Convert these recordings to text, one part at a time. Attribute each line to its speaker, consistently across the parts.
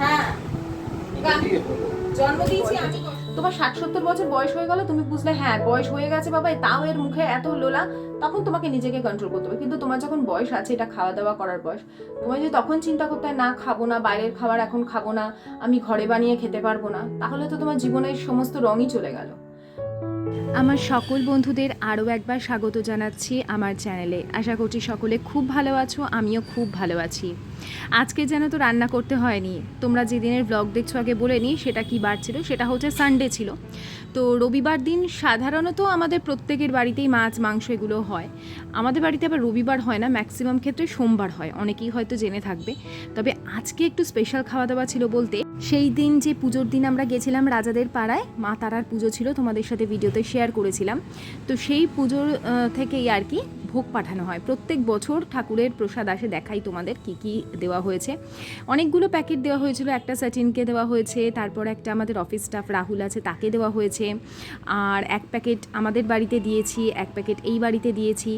Speaker 1: হ্যাঁ। তোমার ষাট সত্তর বছর বয়স হয়ে গেল তুমি বুঝলে হ্যাঁ বয়স হয়ে গেছে বাবা তাও এর মুখে এত লোলা তখন তোমাকে নিজেকে কন্ট্রোল করতে হবে। কিন্তু তোমার যখন বয়স আছে এটা খাওয়া দাওয়া করার বয়স তোমার যদি তখন চিন্তা করতে হয়, না খাব না বাইরের খাবার এখন খাব না আমি ঘরে বানিয়ে খেতে পারব না তাহলে তো তোমার জীবনের সমস্ত রঙই চলে গেল।
Speaker 2: আমার সকল বন্ধুদের আরও একবার স্বাগত জানাচ্ছি আমার চ্যানেলে। আশা করছি সকলে খুব ভালো আছো, আমিও খুব ভালো আছি। আজকে যেন তো রান্না করতে হয়নি। তোমরা যেদিনের ব্লগ দেখছ আগে বলে নিই সেটা কি বার ছিল? সেটা হচ্ছে সানডে ছিল। তো রবিবার দিন সাধারণত আমাদের প্রত্যেকের বাড়িতেই মাছ, মাংস এগুলো হয়। আমাদের বাড়িতে আবার রবিবার হয় না ম্যাক্সিমাম ক্ষেত্রে সোমবার হয়। অনেকেই হয়তো জেনে থাকবে। তবে আজকে একটু স্পেশাল খাওয়া দাওয়া ছিল বলতে, সেই দিন যে পুজোর দিন আমরা গেছিলাম রাজাদের পাড়ায়, মা তারার পুজো ছিল, তোমাদের সাথে ভিডিওতে শেয়ার করেছিলাম। তো সেই পুজোর থেকেই আর কি ভোগ পাঠানো হয়। প্রত্যেক বছর ঠাকুরের প্রসাদ আসে, দেখাই তোমাদের কি কি দেওয়া হয়েছে। অনেকগুলো প্যাকেট দেওয়া হয়েছিল, একটা সচিনকে দেওয়া হয়েছে, তারপর একটা আমাদের অফিস স্টাফ রাহুল আছে, তাকে দেওয়া হয়েছে। আর এক প্যাকেট আমাদের বাড়িতে দিয়েছি, এক প্যাকেট এই বাড়িতে দিয়েছি।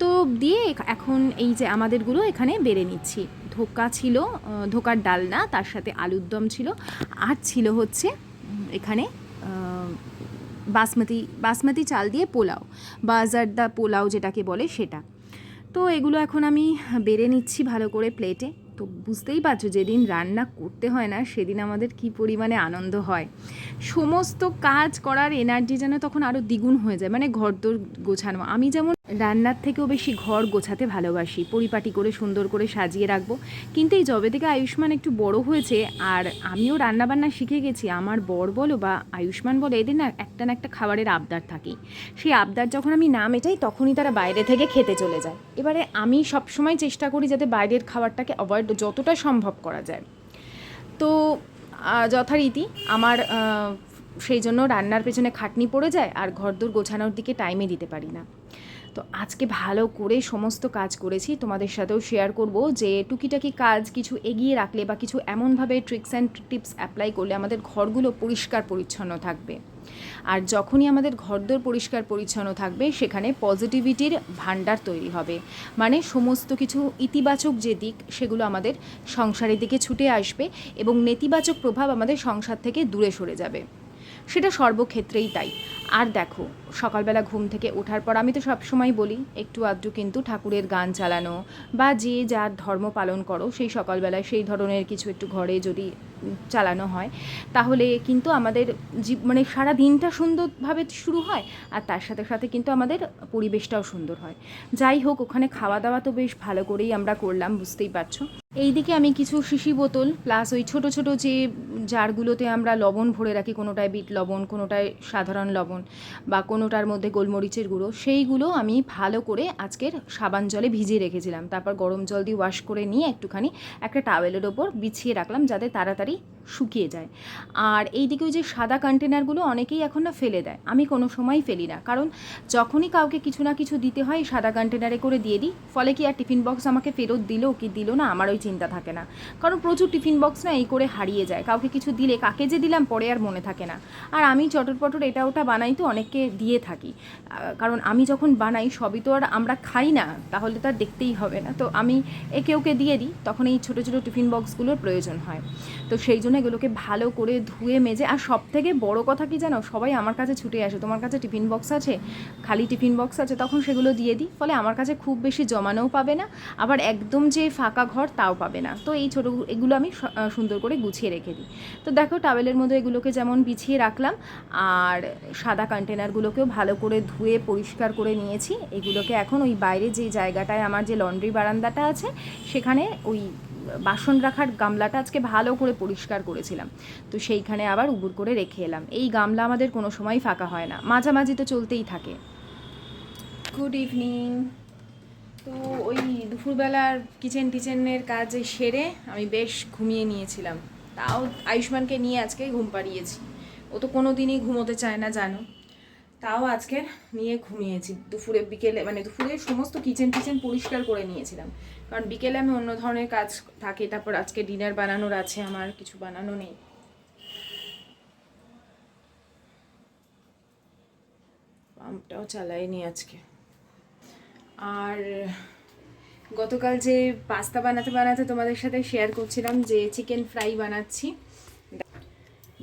Speaker 2: তো দিয়ে এখন এই যে আমাদেরগুলো এখানে বেড়ে নিচ্ছি। ধোকা ছিল ধোকার ডালনা, তার সাথে আলুর দম ছিল। আর ছিল হচ্ছে এখানে বাসমতি বাসমতি চাল দিয়ে পোলাও বাজারদা পোলাও যেটাকে বলে সেটা। তো এগুলো এখন আমি বেড়ে নিচ্ছি ভালো করে প্লেটে তো বুঝতেই পারছ যেদিন রান্না করতে হয় না, সেদিন আমাদের কি পরিমাণে আনন্দ হয়। সমস্ত কাজ করার এনার্জি যেন তখন আরও দ্বিগুণ হয়ে যায় মানে ঘর দোর গোছানো। আমি যেমন রান্নার থেকেও বেশি ঘর গোছাতে ভালোবাসি। পরিপাটি করে, সুন্দর করে সাজিয়ে রাখব। কিন্তু এই জবে থেকে আয়ুষ্মান একটু বড় হয়েছে, আর আমিও রান্নাবান্না শিখে গেছি। আমার বর বলো বা আয়ুষ্মান বলো, এদের না একটা না একটা খাবারের আবদার থাকেই। সেই আবদার যখন আমি না মেটাই, তখনই তারা বাইরে থেকে খেতে চলে যায়। এবারে আমি সবসময় চেষ্টা করি যাতে বাইরের খাবারটাকে অ্যাভয়েড যতটা সম্ভব করা যায়। তো যথারীতি আমার সেই জন্য রান্নার পেছনে খাটনি পড়ে যায়, আর ঘরদোর গোছানোর দিকে টাইমে দিতে পারি না। তো আজকে ভালো করে সমস্ত কাজ করেছি, তোমাদের সাথেও শেয়ার করব যে টুকিটাকি কাজ কিছু এগিয়ে রাখলে বা কিছু এমনভাবে ট্রিক্স অ্যান্ড টিপস অ্যাপ্লাই করলে আমাদের ঘরগুলো পরিষ্কার পরিচ্ছন্ন থাকবে। আর যখনই আমাদের ঘরদোর পরিষ্কার পরিচ্ছন্ন থাকবে, সেখানে পজিটিভিটির ভাণ্ডার তৈরি হবে। মানে সমস্ত কিছু ইতিবাচক যে দিক, সেগুলো আমাদের সংসারের দিকে ছুটে আসবে এবং নেতিবাচক প্রভাব আমাদের সংসার থেকে দূরে সরে যাবে। সেটা সর্বক্ষেত্রেই তাই। আর দেখো সকালবেলা ঘুম থেকে ওঠার পর আমি তো সবসময় বলি, একটু আধটু কিন্তু ঠাকুরের গান চালানো বা যে যার ধর্ম পালন করো, সেই সকালবেলায় সেই ধরনের কিছু একটু ঘরে যদি চালানো হয়, তাহলে কিন্তু আমাদের জীব মানে সারা দিনটা সুন্দরভাবে শুরু হয় আর তার সাথে সাথে কিন্তু আমাদের পরিবেশটাও সুন্দর হয়। যাই হোক, ওখানে খাওয়া দাওয়া তো বেশ ভালো করেই আমরা করলাম, বুঝতেই পারছ। এইদিকে আমি কিছু শিশি বোতল, প্লাস ওই ছোট ছোট যে জারগুলোতে আমরা লবণ ভরে রাখি, কোনোটায় বিট লবণ, কোনোটায় সাধারণ লবণ বা কোনোটার মধ্যে গোলমরিচের গুঁড়ো, সেইগুলো আমি ভালো করে আজকের সাবান জলে ভিজিয়ে রেখেছিলাম। তারপর গরম জল দিয়ে ওয়াশ করে নিয়ে একটুখানি একটা টাওয়েলের ওপর বিছিয়ে রাখলাম যাতে তাড়াতাড়ি শুকিয়ে যায়। আর এইদিকে ওই যে সাদা কন্টেনারগুলো অনেকেই এখন না ফেলে দেয়। আমি কোনো সময়ই ফেলি না। কারণ যখনই কাউকে কিছু না কিছু দিতে হয় সাদা কন্টেনারে করে দিয়ে দিই। ফলে কি আর টিফিন বক্স আমাকে ফেরত দিলো কি দিল না, আমার ওই চিন্তা থাকে না। কারণ প্রচুর টিফিন বক্স না এই করে হারিয়ে যায়। কাউকে কিছু দিলে কাকে যে দিলাম পরে আর মনে থাকে না। আর আমি চটরপটর এটা ওটা বানাই তো অনেককে দিয়ে থাকি। কারণ আমি যখন বানাই, সবই তো আর আমরা খাই না, তাহলে তো আর দেখতেই হবে না। তো আমি একে ওকে দিয়ে দিই, তখন এই ছোটো ছোটো টিফিন বক্সগুলোর প্রয়োজন হয়। তো সেই জন্য এগুলোকে ভালো করে ধুয়ে, মেজে, আর সব থেকে বড় কথা কি জানো, সবাই আমার কাছে ছুটে আসে। তোমার কাছে টিফিন বক্স আছে? খালি টিফিন বক্স আছে, তখন সেগুলো দিয়ে দিই। ফলে আমার কাছে খুব বেশি জমানোও পাবে না, আবার একদম যে ফাঁকা ঘর তাও পাবে না। তো এই ছোটো এগুলো আমি সুন্দর করে গুছিয়ে রেখে দিই। তো দেখো, টাওয়েলের মধ্যে এগুলোকে যেমন বিছিয়ে রাখলাম, আর সাদা কন্টেনারগুলোকেও ভালো করে ধুয়ে পরিষ্কার করে নিয়েছি। এগুলোকে এখন ওই বাইরে যে জায়গাটায় আমার যে লন্ড্রি বারান্দাটা আছে, সেখানে ওই বাসন রাখার গামলাটা আজকে ভালো করে পরিষ্কার করেছিলাম। তো সেইখানে আবার উবুর করে রেখে এলাম। এই গামলা আমাদের কোনো সময় ফাঁকা হয় না। মাঝামাঝি তো চলতেই থাকে। গুড ইভিনিং তো ওই দুপুরবেলার কিচেন টিচেনের কাজ সেরে আমি বেশ ঘুমিয়ে নিয়েছিলাম। তাও আয়ুষ্মানকে নিয়ে আজকে ঘুম পাড়িয়েছি। ও তো কোনো দিনই ঘুমোতে চায় না, জানো। তাও আজকে নিয়ে ঘুমিয়েছি। দুপুরে, বিকেলে মানে দুপুরে সমস্ত কিচেন টিচেন পরিষ্কার করে নিয়েছিলাম। কারণ বিকেলে আমি অন্য ধরনের কাজ থাকে, তারপর আজকে ডিনার বানানোর আছে, আমার কিছু বানানো নেই। পাম্পটাও চালাইনি আজকে। আর গতকাল যে পাস্তা বানাতে বানাতে তোমাদের সাথে শেয়ার করছিলাম, যে চিকেন ফ্রাই বানাচ্ছি।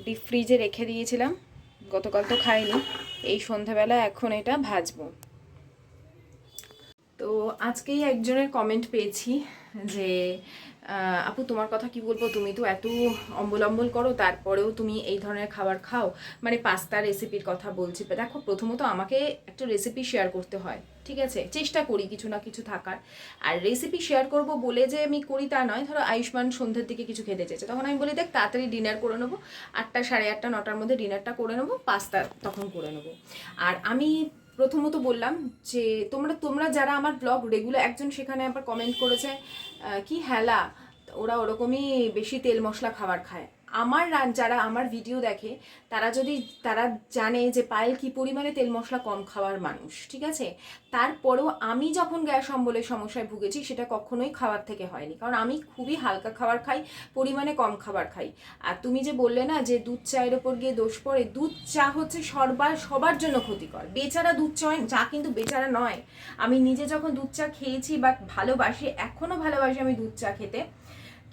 Speaker 2: ডিপ ফ্রিজে রেখে দিয়েছিলাম। গতকাল তো খাইনি। এই সন্ধ্যাবেলা এখন এটা ভাজবো। তো আজকেই একজনের কমেন্ট পেয়েছি যে আপু তোমার কথা কি বলব? তুমি তো এত অম্বল অম্বল করো, তারপরেও তুমি এই ধরনের খাবার খাও। মানে পাস্তা রেসিপির কথা বলছি। দেখো, প্রথমত আমাকে একটা রেসিপি শেয়ার করতে হয়। ঠিক আছে? চেষ্টা করি কিছু না কিছু থাকার। আর রেসিপি শেয়ার করব বলে যে আমি করি তা নয়। ধরো আয়ুষ্মান সন্ধ্যের দিকে কিছু খেতে চেয়েছে। তখন আমি বলি, দেখ, তাড়াতাড়ি ডিনার করে নেব। আটটা সাড়ে আটটা, নটার মধ্যে ডিনারটা করে নেব পাস্তা তখন করে নেব। আর আমি প্রথমত বললাম যে, তোমরা তোমরা যারা আমার ব্লগ রেগুলার একজন সেখানে আবার কমেন্ট করেছে কি হেলা? ওরা ওরকমই বেশি তেল মশলা খাবার খায়। আমার যারা আমার ভিডিও দেখে, তারা যদি, তারা জানে যে পায়েল কি পরিমাণে তেল মশলা কম খাওয়ার মানুষ, ঠিক আছে? তারপরেও আমি যখন গ্যাস অম্বলের সমস্যায় ভুগেছি, সেটা কখনোই খাওয়ার থেকে হয়নি। কারণ আমি খুবই হালকা খাবার খাই, পরিমাণে কম খাবার খাই। আর তুমি যে বললে না যে দুধ চায়ের ওপর গিয়ে দোষ পড়ে, দুধ চা হচ্ছে সবার সবার জন্য ক্ষতিকর। বেচারা দুধ চা চা কিন্তু বেচারা নয়। আমি নিজে যখন দুধ চা খেয়েছি বা ভালোবাসি এখনও ভালোবাসি আমি দুধ চা খেতে।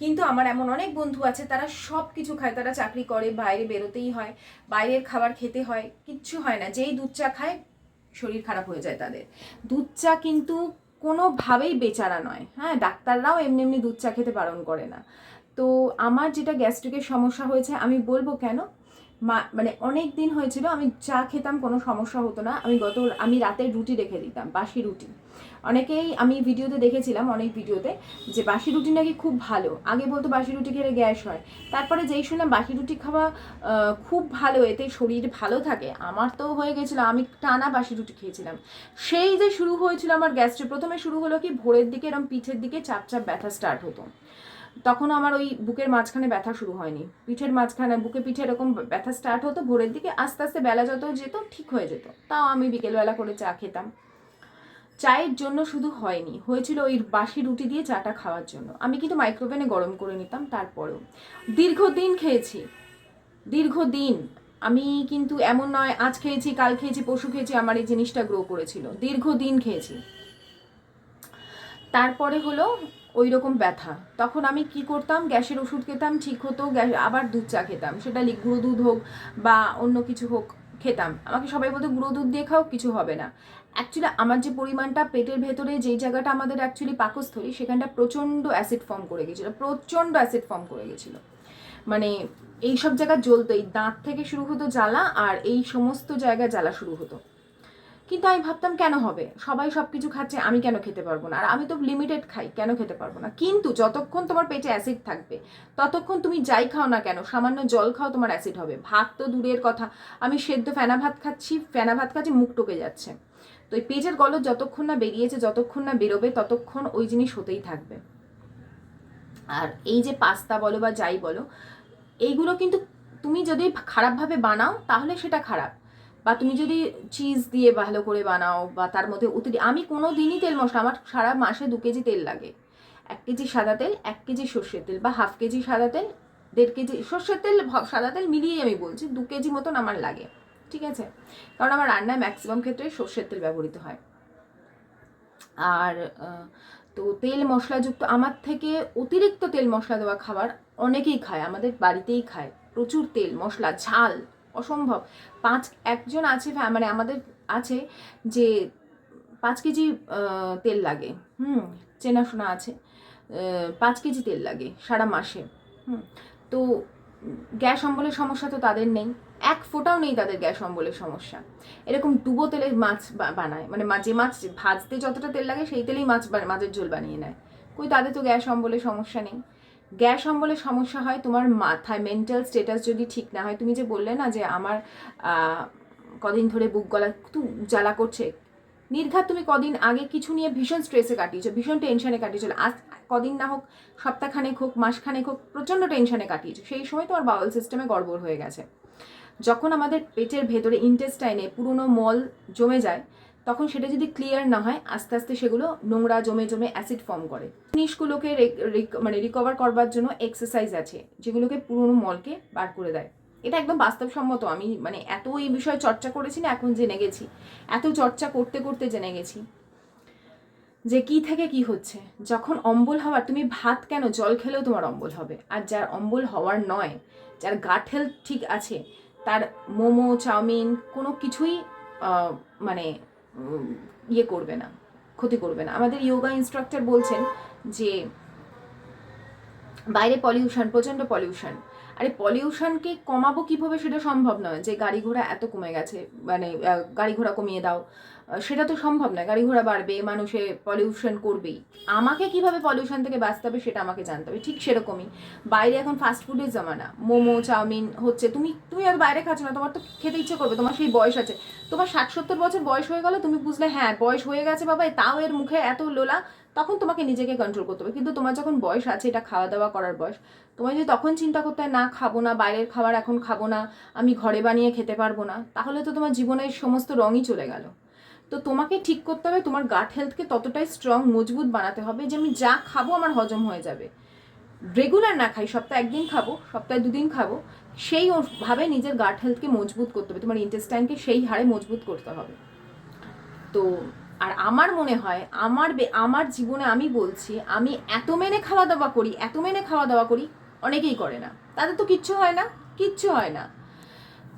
Speaker 2: কিন্তু আমার এমন অনেক বন্ধু আছে, তারা সব কিছু খায়, তারা চাকরি করে, বাইরে বেরোতেই হয়, বাইরের খাবার খেতে হয়, কিচ্ছু হয় না, যেই দুধ চা খায়, শরীর খারাপ হয়ে যায় তাদের। দুধ চা কিন্তু কোনোভাবেই বেচারা নয় হ্যাঁ ডাক্তাররাও এমনি এমনি দুধ চা খেতে বারণ করে না। তো আমার যেটা গ্যাস্ট্রিকের সমস্যা হয়েছে, আমি বলব কেন? মা মানে অনেক দিন হয়েছিল, আমি চা খেতাম, কোনো সমস্যা হতো না। আমি গত, আমি রাতে রুটি রেখে দিতাম, বাসি রুটি। অনেকেই আমি ভিডিওতে দেখেছিলাম, অনেক ভিডিওতে, যে বাসি রুটি নাকি খুব ভালো। আগে বলতো বাসি রুটি খেলে গ্যাস হয়। তারপরে যেই শুনলাম বাসি রুটি খাওয়া খুব ভালো, এতে শরীর ভালো থাকে, আমার তো হয়ে গেছিল, আমি টানা বাসি রুটি খেয়েছিলাম। সেই যে শুরু হয়েছিল আমার গ্যাস্ট্রিক, প্রথমে শুরু হলো কি, ভোরের দিকে এরকম পিঠের দিকে চাপ চাপ ব্যথা স্টার্ট হতো। তখন আমার ওই বুকের মাঝখানে ব্যথা শুরু হয়নি। পিঠের মাঝখানে, বুকে পিঠে এরকম ব্যথা স্টার্ট হতো, ভোরের দিকে আস্তে আস্তে বেলা যত যেত, ঠিক হয়ে যেত। তাও আমি বিকেলবেলা করে চা খেতাম। চায়ের জন্য শুধু হয়নি, হয়েছিল ওই বাসি রুটি দিয়ে চাটা খাওয়ার জন্য। আমি কিন্তু মাইক্রোওভেনে গরম করে নিতাম তারপরেও। দীর্ঘদিন খেয়েছি, দীর্ঘদিন। আমি কিন্তু এমন নয়, আজ খেয়েছি, কাল খেয়েছি পশু খেয়েছি, আমার এই জিনিসটা গ্রো করেছিল। দীর্ঘদিন খেয়েছি। তারপরে হলো ওই রকম ব্যথা। তখন আমি কি করতাম? গ্যাসের ওষুধ খেতাম, ঠিক হতো, গ্যাস আবার দুধ চা খেতাম। সেটা গুঁড়ো দুধ হোক বা অন্য কিছু হোক খেতাম। আমাকে সবাই বলতো, গুঁড়ো দুধ দিয়ে খাও, কিছু হবে না। অ্যাকচুয়ালি আমার যে পরিমাণটা পেটের ভেতরে, যেই জায়গাটা আমাদের অ্যাকচুয়ালি পাকস্থলী, সেখানটা প্রচণ্ড অ্যাসিড ফর্ম করে গেছিল, প্রচণ্ড অ্যাসিড ফর্ম করে গেছিল। মানে এই সব জায়গা জ্বলতো এই দাঁত থেকে শুরু হতো জ্বালা, আর এই সমস্ত জায়গায় জ্বালা শুরু হতো। কিন্তু আমি ভাবতাম, কেন হবে? সবাই সব কিছু খাচ্ছে, আমি কেন খেতে পারব না? আর আমি তো লিমিটেড খাই, কেন খেতে পারব না? কিন্তু যতক্ষণ তোমার পেটে অ্যাসিড থাকবে, ততক্ষণ তুমি যাই খাও না কেন, সামান্য জল খাও, তোমার অ্যাসিড হবে। ভাত তো দূরের কথা। আমি সেদ্ধ ফেনা ভাত খাচ্ছি, ফেনা ভাত খাচ্ছি, মুখ টকে যাচ্ছে। তো এই পেটের গলদ যতক্ষণ না বেরিয়েছে, যতক্ষণ না বেরোবে, ততক্ষণ ওই জিনিস হতেই থাকবে। আর এই যে পাস্তা বলো বা যাই বলো, এইগুলো কিন্তু তুমি যদি খারাপভাবে বানাও, তাহলে সেটা খারাপ। বা তুমি যদি চিজ দিয়ে ভালো করে বানাও বা তার মধ্যে অতিরিক্ত আমি কোনো দিনই তেল মশলা, আমার সারা মাসে দু কেজি তেল লাগে। এক কেজি সাদা তেল, এক কেজি সর্ষের তেল বা হাফ কেজি সাদা তেল, দেড় কেজি সর্ষের তেল সাদা তেল মিলিয়েই আমি বলছি, দু কেজি মতন আমার লাগে। ঠিক আছে? কারণ আমার রান্নায় ম্যাক্সিমাম ক্ষেত্রে সর্ষের তেল ব্যবহৃত হয়। আর তো তেল মশলাযুক্ত, আমার থেকে অতিরিক্ত তেল মশলা দেওয়া খাবার অনেকেই খায়, আমাদের বাড়িতেই খায়। প্রচুর তেল, মশলা, ঝাল। অসম্ভব। পাঁচ, একজন আছে মানে আমাদের আছে যে পাঁচ কেজি তেল লাগে। হুম চেনাশোনা আছে। পাঁচ কেজি তেল লাগে সারা মাসে। হুম, তো গ্যাস অম্বলের সমস্যা তো তাদের নেই। এক ফোঁটাও নেই তাদের গ্যাস অম্বলের সমস্যা। এরকম ডুবো তেলে মাছ বানায়। মানে যে মাছ ভাজতে যতটা তেল লাগে সেই তেলেই মাছ মাছের ঝোল বানিয়ে নেয়। কই তাদের তো গ্যাস অম্বলের সমস্যা নেই। গ্যাস অম্বলের সমস্যা হয়, তোমার মাথায় মেন্টাল স্টেটাস যদি ঠিক না হয়, তুমি যে বললে না যে আমার কদিন ধরে বুক গলা একটু জ্বালা করছে, নির্ঘাত তুমি কদিন আগে কিছু নিয়ে ভীষণ স্ট্রেসে কাটিয়েছো, ভীষণ টেনশনে কাটিয়েছো, আজ কদিন না হোক, সপ্তাহখানেক হোক, মাসখানেক হোক, প্রচণ্ড টেনশনে কাটিয়েছো, সেই সময় তোমার বাউল সিস্টেমে গড়বড় হয়ে গেছে। যখন আমাদের পেটের ভেতরে ইন্টেস্টাইনে পুরনো মল জমে যায় তখন সেটা যদি ক্লিয়ার না হয়, আস্তে আস্তে সেগুলো নোংরা, জমে জমে অ্যাসিড ফর্ম করে। জিনিসগুলোকে মানে রিকভার করবার জন্য এক্সারসাইজ আছে, যেগুলোকে পুরনো মলকে বার করে দেয়। এটা একদম বাস্তবসম্মত। আমি মানে এত এই বিষয়ে চর্চা করেছি না, এখন জেনে গেছি। এত চর্চা করতে করতে জেনে গেছি যে কি থেকে কি হচ্ছে। যখন অম্বল হওয়ার, তুমি ভাত কেন, জল খেলেও তোমার অম্বল হবে। আর যার অম্বল হওয়ার নয়, যার গাট হেলথ ঠিক আছে, তার মোমো, চাউমিন কোনো কিছুই মানে ইয়ে করবে না, ক্ষতি করবে না। আমাদের ইয়োগা ইনস্ট্রাক্টর বলছেন যে, বাইরে পলিউশন প্রচণ্ড পলিউশন আরে পলিউশনকে কমাবো কীভাবে সেটা সম্ভব নয় যে, গাড়ি ঘোড়া এত কমে গেছে মানে গাড়ি ঘোড়া কমিয়ে দাও। সেটা তো সম্ভব নয়। গাড়ি ঘোড়া বাড়বে, মানুষে পলিউশন করবেই। আমাকে কীভাবে পলিউশন থেকে বাঁচতে হবে সেটা আমাকে জানতে হবে, ঠিক সেরকমই। বাইরে এখন ফাস্ট ফুডের জামানা। মোমো, চাউমিন হচ্ছে, তুমি তুমি আর বাইরে খাচ্ছ না, তোমার তো খেতে ইচ্ছে করবে, তোমার সেই বয়স আছে। তোমার ষাট সত্তর বছর বয়স হয়ে গেলে তুমি বুঝলে হ্যাঁ বয়স হয়ে গেছে বাবা তাও এর মুখে এত লোলা, তখন তোমাকে নিজেকে কন্ট্রোল করতে হবে। কিন্তু তোমার যখন বয়স আছে, এটা খাওয়া দাওয়া করার বয়স তোমার যদি তখন চিন্তা করতে হয়, না, খাব না, বাইরের খাবার এখন খাব না, আমি ঘরে বানিয়ে খেতে পারব না, তাহলে তো তোমার জীবনের সমস্ত রঙই চলে গেল। তো তোমাকে ঠিক করতে হবে, তোমার গাট হেলথকে ততটাই স্ট্রং মজবুত বানাতে হবে যে আমি যা খাব আমার হজম হয়ে যাবে। রেগুলার না খাই, সপ্তাহে একদিন খাব, সপ্তাহে দুদিন খাব, সেই ভাবে নিজের গাট হেলথকে মজবুত করতে হবে, তোমার ইন্টেস্টাইনকে সেই হারে মজবুত করতে হবে। তো, আর আমার মনে হয়, আমার আমার জীবনে আমি বলছি, আমি এত মেনে খাওয়া দাওয়া করি, এত মেনে খাওয়া দাওয়া করি, অনেকেই করে না। তাদের তো কিচ্ছু হয় না, কিচ্ছু হয় না।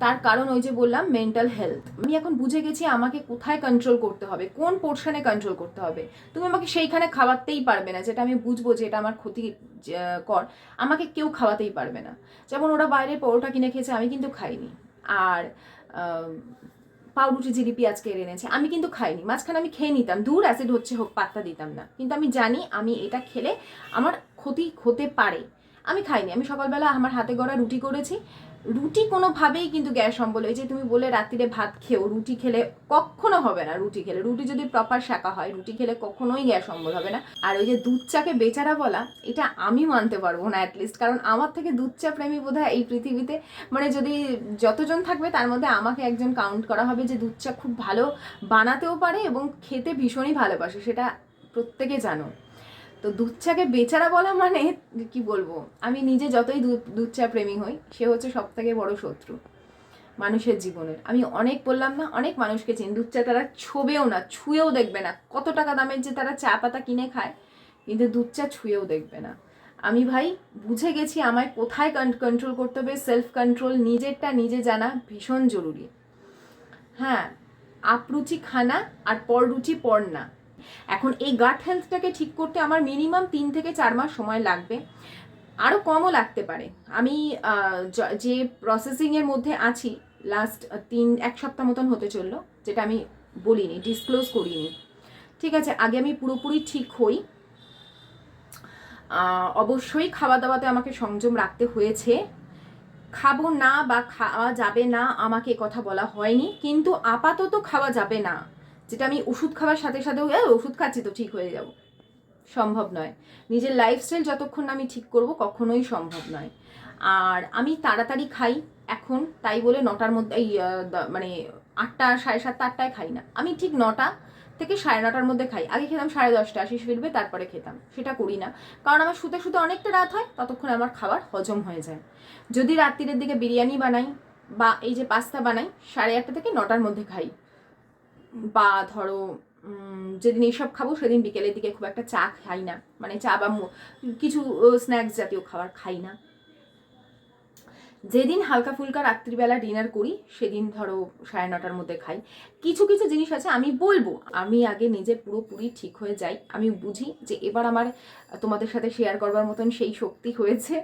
Speaker 2: তার কারণ ওই যে বললাম মেন্টাল হেলথ আমি এখন বুঝে গেছি আমাকে কোথায় কন্ট্রোল করতে হবে, কোন পোর্শনে কন্ট্রোল করতে হবে। তুমি আমাকে সেইখানে খাওয়াতেই পারবে না, যেটা আমি বুঝব যে এটা আমার ক্ষতি কর। আমাকে কেউ খাওয়াতেই পারবে না। যেমন ওরা বাইরে পরোটা কিনে খেয়েছে, আমি কিন্তু খাইনি। আর পাউরুটি জিলিপি আজকে এনে এনেছে, আমি কিন্তু খাইনি। মাঝখানে আমি খেয়ে নিতাম, দূর অ্যাসিড হচ্ছে হোক, পাত্তা দিতাম না। কিন্তু আমি জানি আমি এটা খেলে আমার ক্ষতি হতে পারে। আমি খাইনি, আমি সকালবেলা আমার হাতে গড়া রুটি করেছি রুটি কোনোভাবেই কিন্তু গ্যাস অম্বল, এই যে তুমি বলে রাত্রিরে ভাত খেও, রুটি খেলে কখনো হবে না রুটি খেলে। রুটি যদি প্রপার শাকা হয়, রুটি খেলে কখনোই গ্যাস অম্বল হবে না। আর ওই যে দুধ চাকে বেচারা বলা, এটা আমি মানতে পারব না অ্যাটলিস্ট কারণ আমার থেকে দুধ চা প্রেমী বোধ এই পৃথিবীতে মানে যদি যতজন থাকবে তার মধ্যে আমাকে একজন কাউন্ট করা হবে যে দুধ চা খুব ভালো বানাতেও পারে এবং খেতে ভীষণই ভালোবাসে, সেটা প্রত্যেকে জানো। তো দুধ চাকে বেচারা বলা মানে কি বলব? আমি নিজে যতই দুধ দুধ চা প্রেমী হই, সে হচ্ছে সব থেকে বড় শত্রু মানুষের জীবনের। আমি অনেক বললাম না, অনেক মানুষকে চিনি। দুধ চা তারা ছুবেও না, ছুঁয়েও দেখবে না। কত টাকা দামের যে তারা চা পাতা কিনে খায়, কিন্তু দুধ চা ছুঁয়েও দেখবে না। আমি ভাই, বুঝে গেছি আমায় কোথায় কন্ট্রোল করতে হবে সেলফ কন্ট্রোল নিজেরটা নিজে জানা ভীষণ জরুরি। হ্যাঁ আপরুচি খানা আর পররুচি পর না। এখন এই গাট হেলথটাকে ঠিক করতে আমার মিনিমাম তিন থেকে চার মাস সময় লাগবে। আরও কমও লাগতে পারে। আমি যে প্রসেসিংয়ের মধ্যে আছি লাস্ট তিন, এক সপ্তাহ মতন হতে চলল, যেটা আমি বলিনি ডিসক্লোজ করিনি। ঠিক আছে, আগে আমি পুরোপুরি ঠিক হই। অবশ্যই খাওয়া দাওয়াতে আমাকে সংযম রাখতে হয়েছে। খাব না বা খাওয়া যাবে না, আমাকে কথা বলা হয়নি, কিন্তু আপাতত খাওয়া যাবে না। যেটা আমি ওষুধ খাওয়ার সাথে সাথেও "এ, ওষুধ খাচ্ছি তো ঠিক হয়ে যাব। সম্ভব নয়। নিজের লাইফস্টাইল যতক্ষণ আমি ঠিক করব কখনোই সম্ভব নয়। আর আমি তাড়াতাড়ি খাই এখন তাই বলে নটার মধ্যে এই মানে আটটা সাড়ে সাতটা আটটায় খাই না। আমি ঠিক নটা থেকে সাড়ে নটার মধ্যে খাই। আগে খেতাম সাড়ে দশটা আশিস ফিরবে তারপরে খেতাম। সেটা করি না। কারণ আমার শুতে শুতে অনেকটা রাত হয় ততক্ষণ আমার খাবার হজম হয়ে যায়। যদি রাত্রিরের দিকে বিরিয়ানি বানাই বা এই যে পাস্তা বানাই সাড়ে আটটা থেকে নটার মধ্যে খাই। বা ধরো যেদিন এইসব খাব সেদিন বিকেলের দিকে খুব একটা চা খাই না। মানে চা বা কিছু স্ন্যাক্স জাতীয় খাবার খাই না। যেদিন হালকা ফুলকা রাত্রিবেলা ডিনার করি, সেদিন ধরো সাড়ে নটার মধ্যে খাই। কিছু কিছু জিনিস আছে, আমি বলব। আমি আগে নিজে পুরোপুরি ঠিক হয়ে যাই। আমি বুঝি যে এবার আমার তোমাদের সাথে শেয়ার করবার মতন সেই শক্তি হয়েছে।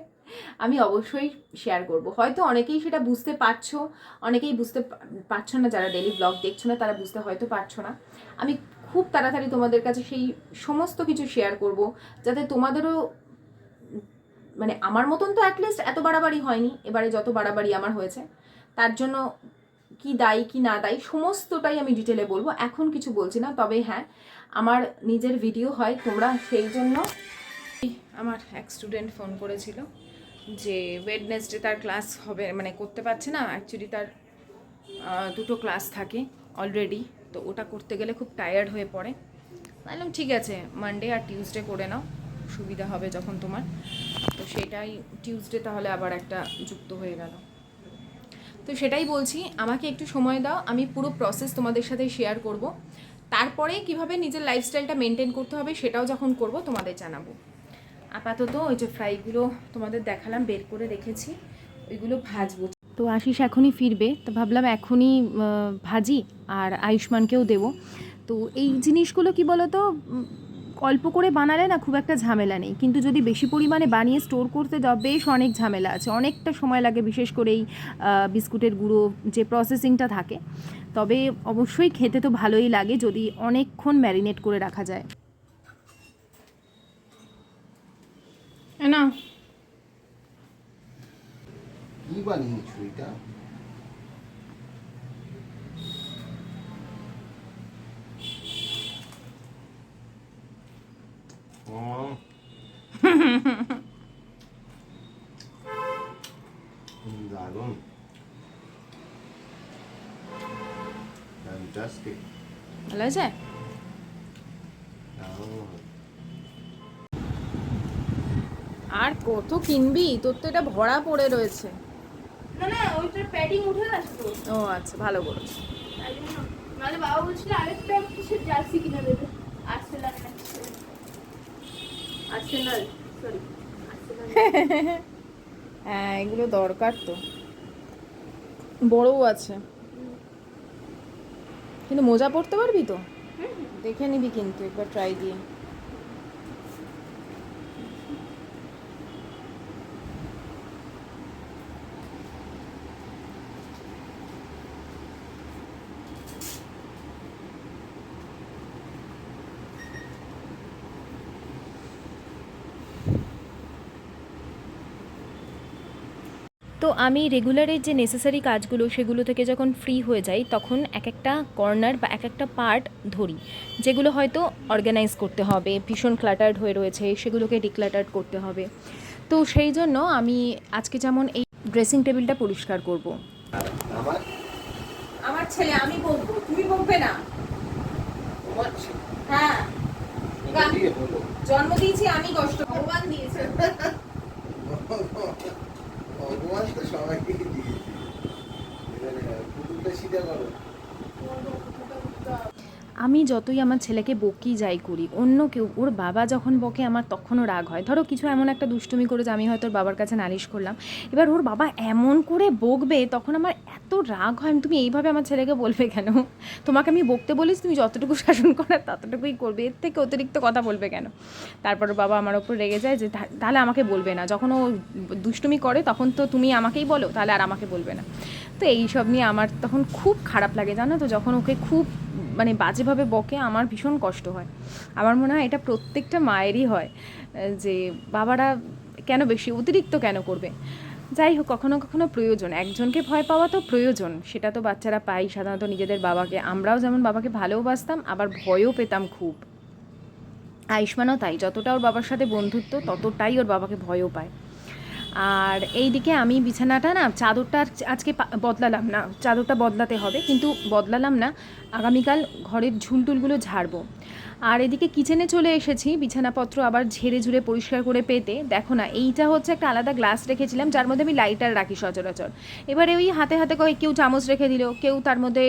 Speaker 2: আমি অবশ্যই শেয়ার করব। হয়তো অনেকেই সেটা বুঝতে পারছ, অনেকেই বুঝতে পারছ না, যারা ডেলি ব্লগ দেখছ না, তারা বুঝতে হয়তো পারছ না। আমি খুব তাড়াতাড়ি তোমাদের কাছে সেই সমস্ত কিছু শেয়ার করব, যাতে তোমাদেরও মানে আমার মতন তো অ্যাটলিস্ট এত বাড়াবাড়ি হয়নি, এবারে যত বাড়াবাড়ি আমার হয়েছে, তার জন্য কি দায়ী, কি না দায়ী, সমস্তটাই আমি ডিটেলে বলব। এখন কিছু বলছি না, তবে হ্যাঁ আমার নিজের ভিডিও হয়, তোমরা সেই জন্য আমার এক স্টুডেন্ট ফোন করেছিল যে ওয়েডনেসডে তার ক্লাস হবে মানে করতে পারছে না অ্যাকচুয়ালি তার দুটো ক্লাস থাকে অলরেডি তো ওটা করতে গেলে খুব টায়ার্ড হয়ে পড়ে। বললাম, ঠিক আছে মানডে আর টিউসডে করে নাও। সুবিধা হবে যখন তোমার। তো সেটাই টিউসডে তাহলে আবার একটা যুক্ত হয়ে গেল। তো সেটাই বলছি, আমাকে একটু সময় দাও, আমি পুরো প্রসেস তোমাদের সাথে শেয়ার করব।
Speaker 1: তারপরে কীভাবে নিজের লাইফস্টাইলটা মেনটেন করতে হবে সেটাও যখন করব তোমাদের জানাব। আপাতত ওই যে ফ্রাইগুলো তোমাদের দেখালাম, বের করে রেখেছি, ওইগুলো ভাজবো।
Speaker 2: তো আশিস এখনই ফিরবে, তো ভাবলাম এখনই ভাজি আর আয়ুষ্মানকেও দেবো। তো এই জিনিসগুলো কি বলতো অল্প করে বানালে না খুব একটা ঝামেলা নেই। কিন্তু যদি বেশি পরিমাণে বানিয়ে স্টোর করতে যাও বেশ অনেক ঝামেলা আছে। অনেকটা সময় লাগে বিশেষ করে এই বিস্কুটের গুঁড়ো যে প্রসেসিংটা থাকে। তবে অবশ্যই খেতে তো ভালোই লাগে যদি অনেকক্ষণ ম্যারিনেট করে রাখা যায়।
Speaker 1: না
Speaker 3: কি বানিয়েছো এটা ও। হুম, দারুণ ফ্যান্টাস্টিক
Speaker 1: ভালো
Speaker 3: দারুণ
Speaker 1: আর কত কিনবি? তোর তো এটা ভরা পড়ে রয়েছে।
Speaker 4: না না ওইটার প্যাডিং উঠে গেছে তো।
Speaker 1: ও আচ্ছা ভালো করেছে।
Speaker 4: মানে বাবা বলছিল আরেকটা কিসের জার্সি কিনে দেবে। আর্সেনাল আর্সেনাল সরি
Speaker 1: হ্যাঁ এগুলো দরকার তো। বড়ও আছে। কিন্তু মোজা পরতে পারবি তো? দেখে নিবি কিন্তু একবার ট্রাই দিয়ে।
Speaker 2: আমি রেগুলারের যে নেসেসারি কাজগুলো সেগুলো থেকে যখন ফ্রি হয়ে যাই তখন এক একটা কর্নার বা এক একটা পার্ট ধরি। যেগুলো হয়তো অর্গানাইজ করতে হবে ভীষণ ক্লাটার্ড হয়ে রয়েছে সেগুলোকে ডিক্লাটার্ড করতে হবে। তো সেই জন্য আমি আজকে যেমন এই ড্রেসিং টেবিলটা পরিষ্কার করব।
Speaker 3: আমার?
Speaker 1: আমার ছেলে আমি বলব তুমি বলবে না। হ্যাঁ। জন্ম দিয়েছি আমি কষ্ট। ভগবান দিয়েছে।
Speaker 3: ভগবান তো সবাইকে দিয়েছে। এবারে পুতুলটা সিধা করো।
Speaker 2: আমি যতই আমার ছেলেকে বকি যাই করি, অন্য কেউ, ওর বাবা যখন বকে আমার তখনও রাগ হয়। ধরো কিছু এমন একটা দুষ্টুমি করে যে আমি হয়তো ওর বাবার কাছে নালিশ করলাম। এবার ওর বাবা এমন করে বকবে, তখন আমার এত রাগ হয় তুমি এইভাবে আমার ছেলেকে বলবে কেন? তোমাকে আমি বকতে বলিস, তুমি যতটুকু শাসন করার ততটুকুই করবে। এর থেকে অতিরিক্ত কথা বলবে কেন? তারপর বাবা আমার ওপর রেগে যায় যে তাহলে আমাকে বলবে না। যখন ও দুষ্টুমি করে, তখন তো তুমি আমাকেই বলো, তাহলে আর আমাকে বলবে না। তো এই সব নিয়ে আমার তখন খুব খারাপ লাগে, জানো তো? যখন ওকে খুব মানে বাজেভাবে বকে, আমার ভীষণ কষ্ট হয়। আমার মনে হয় এটা প্রত্যেকটা মায়েরই হয়, যে বাবারা কেন বেশি, অতিরিক্ত কেন করবে? যাই হোক, কখনো কখনো প্রয়োজন। একজনকে ভয় পাওয়া তো প্রয়োজন। সেটা তো বাচ্চারা পাই সাধারণত নিজেদের বাবাকে। আমরাও যেমন বাবাকে ভালোবাসতাম, আবার ভয়ও পেতাম খুব। আয়ুষ্মানও তাই। যতটা ওর বাবার সাথে বন্ধুত্ব, ততটাই ওর বাবাকে ভয়ও পায়। আর এইদিকে আমি বিছানাটা না চাদরটা আজকে বদলালাম না। চাদরটা বদলাতে হবে, কিন্তু বদলালাম না। আগামীকাল ঘরের ঝুলটুলগুলো ঝাড়বো। আর এদিকে কিচেনে চলে এসেছি, বিছানাপত্র আবার ঝেড়ে ঝুড়ে পরিষ্কার করে পেতে। দেখো না, এইটা হচ্ছে একটা আলাদা গ্লাস রেখেছিলাম, যার মধ্যে আমি লাইটার রাখি সচরাচর। এবারে ওই হাতে হাতে কয় কেউ চামচ রেখে দিল, কেউ তার মধ্যে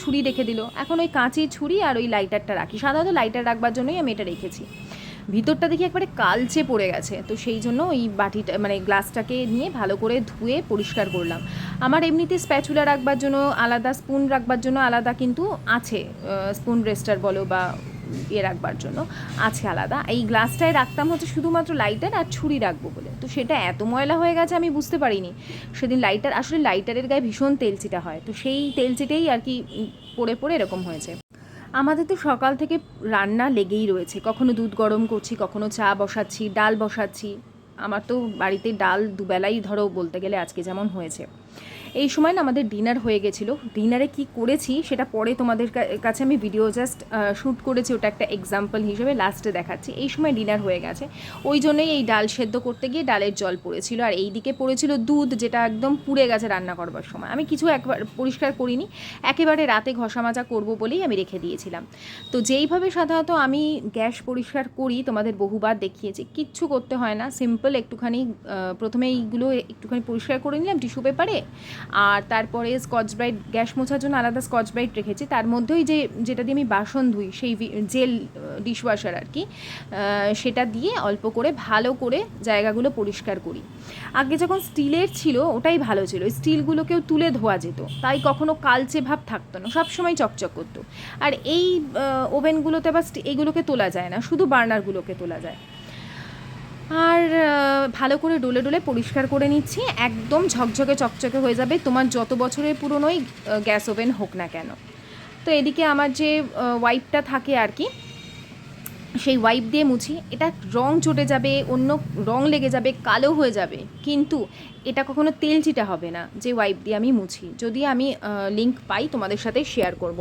Speaker 2: ছুরি রেখে দিল। এখন ওই কাঁচি ছুরি আর ওই লাইটারটা রাখি। সাধারণত লাইটার রাখবার জন্যই আমি এটা রেখেছি। ভিতরটা দেখি একবারে কালচে পড়ে গেছে। তো সেই জন্য ওই বাটিটা মানে গ্লাসটাকে নিয়ে ভালো করে ধুয়ে পরিষ্কার করলাম। আমার এমনিতে স্প্যাচুলা রাখবার জন্য আলাদা, স্পুন রাখবার জন্য আলাদা কিন্তু আছে স্পুন রেস্টার বলো বা ইয়ে রাখবার জন্য আছে আলাদা। এই গ্লাসটায় রাখতাম হচ্ছে শুধুমাত্র লাইটার আর ছুরি রাখব বলে। তো সেটা এত ময়লা হয়ে গেছে আমি বুঝতে পারিনি। সেদিন লাইটার, আসলে লাইটারের গায়ে ভীষণ তেলচিটা হয়। তো সেই তেলচিটেই আর কি পড়ে পড়ে এরকম হয়েছে। আমাদের তো সকাল থেকে রান্না লেগেই রয়েছে। কখনো দুধ গরম করছি, কখনো চা বসাচ্ছি, ডাল বসাচ্ছি। আমার তো বাড়িতে ডাল দুবেলাই ধরো বলতে গেলে আজকে যেমন হয়েছে। এই সময় না আমাদের ডিনার হয়ে গেছিল। ডিনারে কি করেছি সেটা পরে তোমাদের কাছে আমি ভিডিও জাস্ট শ্যুট করেছি। ওটা একটা এক্সাম্পল হিসেবে লাস্টে দেখাচ্ছি। এই সময় ডিনার হয়ে গেছে। ওই জন্যই এই ডাল সেদ্ধ করতে গিয়ে ডালের জল পড়েছিল। আর এই দিকে পড়েছিল দুধ যেটা একদম পুড়ে গেছে রান্না করবার সময়। আমি কিছু একবার পরিষ্কার করিনি। একেবারে রাতে ঘষা মাজা করব বলেই আমি রেখে দিয়েছিলাম। তো যেইভাবে সাধারণত আমি গ্যাস পরিষ্কার করি, তোমাদের বহুবার দেখিয়েছি, কিচ্ছু করতে হয় না। সিম্পল একটুখানি প্রথমে এইগুলো একটুখানি পরিষ্কার করে নিলাম টিস্যু পেপারে। আর তারপরে স্কচ ব্রাইট, গ্যাস মোছার জন্য আলাদা স্কচ ব্রাইট রেখেছি। তার মধ্যেই যে, যেটা দিয়ে আমি বাসন ধুই, সেই জেল ডিশওয়াশার আর কি সেটা দিয়ে অল্প করে, ভালো করে জায়গাগুলো পরিষ্কার করি। আগে যখন স্টিলের ছিল, ওটাই ভালো ছিল। স্টিলগুলোকেও তুলে ধোয়া যেত। তাই কখনো কালচে ভাব থাকতো না। সবসময় চকচক করতো। আর এই ওভেনগুলোতে বা এইগুলোকে তোলা যায় না। শুধু বার্নারগুলোকে তোলা যায়। আর ভালো করে ডুলে ডলে পরিষ্কার করে নিচ্ছি। একদম ঝকঝকে চকচকে হয়ে যাবে। তোমার যত বছরের পুরনোই গ্যাস ওভেন হোক না কেন। তো এদিকে আমার যে ওয়াইপটা থাকে আর কি, সেই ওয়াইপ দিয়ে মুছি। এটা রং চটে যাবে, অন্য রং লেগে যাবে, কালো হয়ে যাবে। কিন্তু এটা কখনো তেল চিটা হবে না, যে ওয়াইপ দিয়ে আমি মুছি। যদি আমি লিঙ্ক পাই তোমাদের সাথে শেয়ার করব।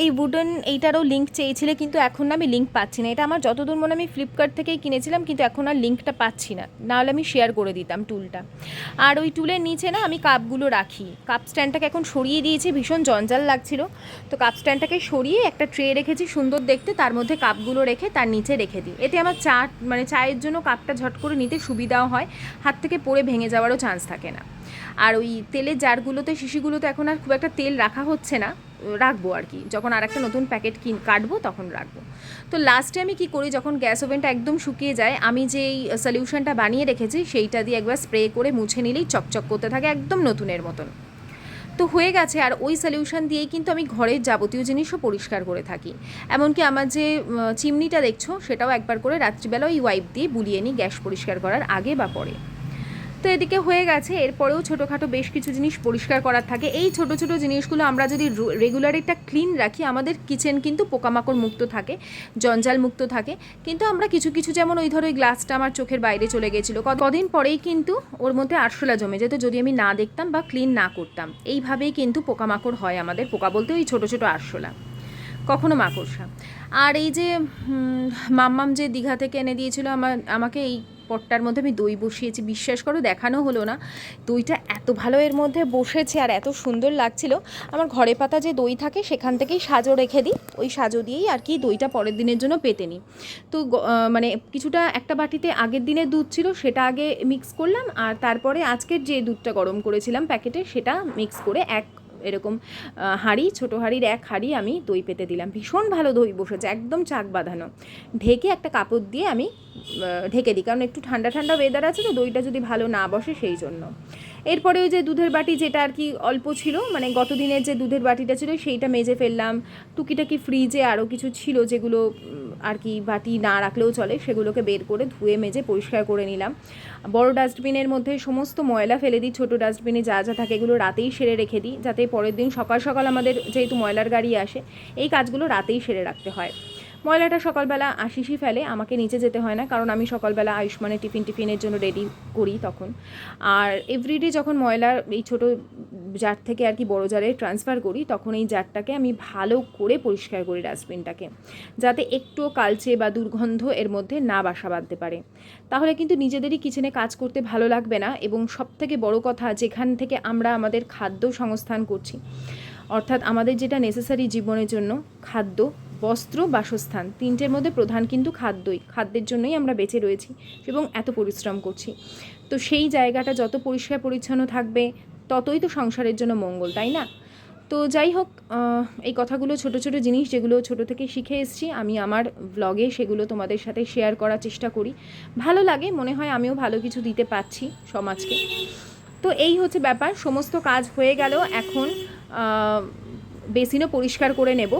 Speaker 2: এই উডেন এইটারও লিঙ্ক চেয়েছিলে, কিন্তু এখন না আমি লিঙ্ক পাচ্ছি না। এটা আমার যতদূর মনে আমি ফ্লিপকার্ট থেকেই কিনেছিলাম, কিন্তু এখন আর লিঙ্কটা পাচ্ছি না। নাহলে আমি শেয়ার করে দিতাম টুলটা আর ওই টুলের নিচে না আমি কাপগুলো রাখি। কাপ স্ট্যান্ডটাকে এখন সরিয়ে দিয়েছি, ভীষণ জঞ্জাল লাগছিল। তো কাপ স্ট্যান্ডটাকে সরিয়ে একটা ট্রে রেখেছি সুন্দর দেখতে, তার মধ্যে কাপগুলো রেখে তার নিচে রেখে দিই। এতে আমার চা মানে চায়ের জন্য কাপটা ঝট করে নিতে সুবিধাও হয়, হাত থেকে পড়ে ভেঙে যাওয়ারও চান্স থাকে না। আর ওই তেলের জারগুলোতে, শিশিগুলোতে এখন আর খুব একটা তেল রাখা হচ্ছে না। রাখব আর কি। যখন আর একটা নতুন প্যাকেট কিন কাটবো, তখন রাখব। তো লাস্টে আমি কি করি, যখন গ্যাস ওভেনটা একদম শুকিয়ে যায়, আমি যেই সলিউশনটা বানিয়ে রেখেছি, সেইটা দিয়ে একবার স্প্রে করে মুছে নিলেই চকচক করতে থাকে একদম নতুনের মতন। তো হয়ে গেছে, আর ওই সলিউশন দিয়েই কিন্তু আমি ঘরের যাবতীয় জিনিসও পরিষ্কার করে থাকি। এমনকি আমার যে চিমনিটা দেখছ, সেটাও একবার করে রাত্রিবেলা ওই ওয়াইপ দিয়ে বুলিয়ে নিই গ্যাস পরিষ্কার করার আগে বা পরে। তো এদিকে হয়ে গেছে। এরপরেও ছোটোখাটো বেশ কিছু জিনিস পরিষ্কার করার থাকে। এই ছোট ছোট জিনিসগুলো আমরা যদি রেগুলার একটা ক্লিন রাখি, আমাদের কিচেন কিন্তু পোকামাকড় মুক্ত থাকে, জঞ্জাল মুক্ত থাকে। কিন্তু আমরা কিছু কিছু যেমন ওই ধরো ওই গ্লাসটা আমার চোখের বাইরে চলে গেছিল। কদিন পরেই কিন্তু ওর মধ্যে আরশোলা জমে যেত, যদি আমি না দেখতাম বা ক্লিন না করতাম। এইভাবেই কিন্তু পোকামাকড় হয় আমাদের, পোকা বলতে ওই ছোটো ছোটো আরশোলা। কখনো মাকড়সা। আর এই যে মাম্মাম যে দীঘা থেকে এনে দিয়েছিল আমার, আমাকে এই পটটার মধ্যে আমি দই বসিয়েছি, বিশ্বাস করো দেখানো হলো না। দইটা এত ভালো এর মধ্যে বসেছে আর এত সুন্দর লাগছিল। আমার ঘরে পাতা যে দই থাকে সেখান থেকেই সাজো রেখে দিই, ওই সাজো দিয়েই আর কি দইটা পরের দিনের জন্য পেতে নিই। তো মানে কিছুটা একটা বাটিতে আগের দিনের দুধ ছিল সেটা আগে মিক্স করলাম আর তারপরে আজকের যে দুধটা গরম করেছিলাম প্যাকেটে সেটা মিক্স করে এক এরকম হাঁড়ি, ছোটো হাঁড়ির এক হাঁড়ি আমি দই পেতে দিলাম। ভীষণ ভালো দই বসেছে, একদম চাক বাঁধানো। ঢেকে একটা কাপড় দিয়ে আমি ঢেকে দিই। কারণ একটু ঠান্ডা ঠান্ডা ওয়েদার আছে তো দইটা যদি ভালো না বসে সেই জন্য। এরপরে ওই যে দুধের বাটি যেটা আর কি অল্প ছিল মানে গত দিনের যে দুধের বাটিটা ছিল সেইটা মেজে ফেললাম। টুকিটাকি ফ্রিজে আরও কিছু ছিল যেগুলো আর কি বাটি না রাখলেও চলে, সেগুলোকে বের করে ধুয়ে মেজে পরিষ্কার করে নিলাম। বড় ডাস্টবিনের মধ্যে সমস্ত ময়লা ফেলে দিই, ছোটো ডাস্টবিনে যা যা থাকে এগুলো রাতেই সেরে রেখে দিই, যাতে পরের দিন সকাল সকাল আমাদের যেহেতু ময়লার গাড়ি আসে, এই কাজগুলো রাতেই সেরে রাখতে হয়। ময়লাটা সকালবেলা আশিসই ফেলে, আমাকে নিচে যেতে হয় না, কারণ আমি সকালবেলা আয়ুষ্মানের টিফিন টিফিনের জন্য রেডি করি তখন। আর এভরিডে যখন ময়লার এই ছোটো জার থেকে আর কি বড় জারে ট্রান্সফার করি, তখন এই জারটাকে আমি ভালো করে পরিষ্কার করি ডাস্টবিনটাকে যাতে একটুও কালচে বা দুর্গন্ধ এর মধ্যে না বাসা বাঁধতে পারে। তাহলে কিন্তু নিজেদেরই কিচেনে কাজ করতে ভালো লাগবে না, এবং সব থেকে বড় কথা যেখান থেকে আমরা আমাদের খাদ্য সংস্থান করছি অর্থাৎ আমাদের যেটা নেসেসারি জীবনের জন্য, খাদ্য, বস্ত্র, বাসস্থান, তিনটের মধ্যে প্রধান কিন্তু খাদ্যই। খাদ্যের জন্যই আমরা বেঁচে রয়েছি এবং এত পরিশ্রম করছি। তো সেই জায়গাটা যত পরিষ্কার পরিচ্ছন্ন থাকবে, ততই তো সংসারের জন্য মঙ্গল, তাই না? তো যাই হোক এই কথাগুলো ছোট ছোট জিনিস যেগুলো ছোট থেকে শিখে এসেছি, আমি আমার ব্লগে সেগুলো তোমাদের সাথে শেয়ার করার চেষ্টা করি। ভালো লাগে, মনে হয় আমিও ভালো কিছু দিতে পারছি সমাজকে। তো এই হচ্ছে ব্যাপার, সমস্ত কাজ হয়ে গেল, এখন বেসিনও পরিষ্কার করে নেব।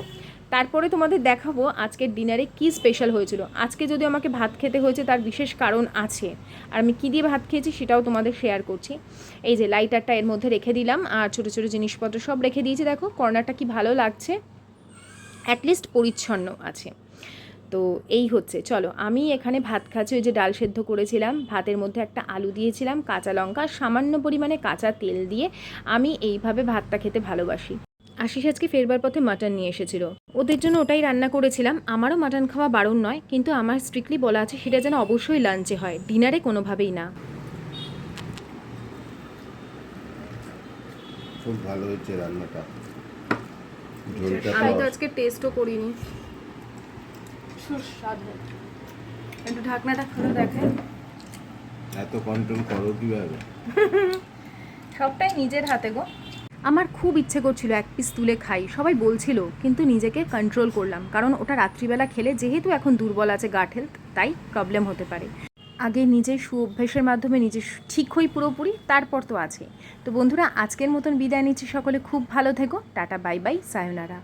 Speaker 2: তারপরে তোমাদের দেখাবো আজকের ডিনারে কি স্পেশাল হয়েছিল। আজকে যদি আমাকে ভাত খেতে হয়েছে তার বিশেষ কারণ আছে। আর আমি কী দিয়ে ভাত খেয়েছি সেটাও তোমাদের শেয়ার করছি। এই যে লাইটারটা এর মধ্যে রেখে দিলাম, আর ছোটো ছোটো জিনিসপত্র সব রেখে দিয়েছি। দেখো, কর্নারটা কি ভালো লাগছে। অ্যাটলিস্ট পরিচ্ছন্ন আছে। তো এই হচ্ছে। চলো আমি এখানে ভাত খাচ্ছি ওই যে ডাল সেদ্ধ করেছিলাম। ভাতের মধ্যে একটা আলু দিয়েছিলাম কাঁচা লঙ্কা সামান্য পরিমাণে কাঁচা তেল দিয়ে আমি এইভাবে ভাতটা খেতে ভালোবাসি। আশিস আজকে ফেরবার পথে মাটন নিয়ে এসেছিল। ওদের জন্য ওটাই রান্না করেছিলাম। আমারও মাটন খাওয়া বারণ নয় কিন্তু আমার স্ট্রিক্টলি বলা আছে সেটা যেন অবশ্যই লাঞ্চে হয় ডিনারে কোনোভাবেই না।
Speaker 3: খুব ভালো হয়েছে রান্নাটা।
Speaker 2: আমি তো আজকে টেস্টও করিনি।
Speaker 4: সুস্বাদু।
Speaker 2: একটু ঢাকনাটা খুলে দেখেন।
Speaker 3: এত কন্ট্রোল করো কীভাবে?
Speaker 1: সবটাই নিজের হাতে গো।
Speaker 2: আমার খুব ইচ্ছে করছিল এক পিস তুলে খাই সবাই বলছিল কিন্তু নিজেকে কন্ট্রোল করলাম কারণ ওটা রাত্রিবেলা খেলে যেহেতু এখন দুর্বল আছে গাট হেলথ তাই প্রবলেম হতে পারে। আগে নিজের সুঅভ্যাসের মাধ্যমে নিজে ঠিক হই পুরোপুরি তারপর তো আছে। তো বন্ধুরা আজকের মতন বিদায় নিচ্ছি সকলে খুব ভালো থেকো টাটা বাই বাই সায়োনারা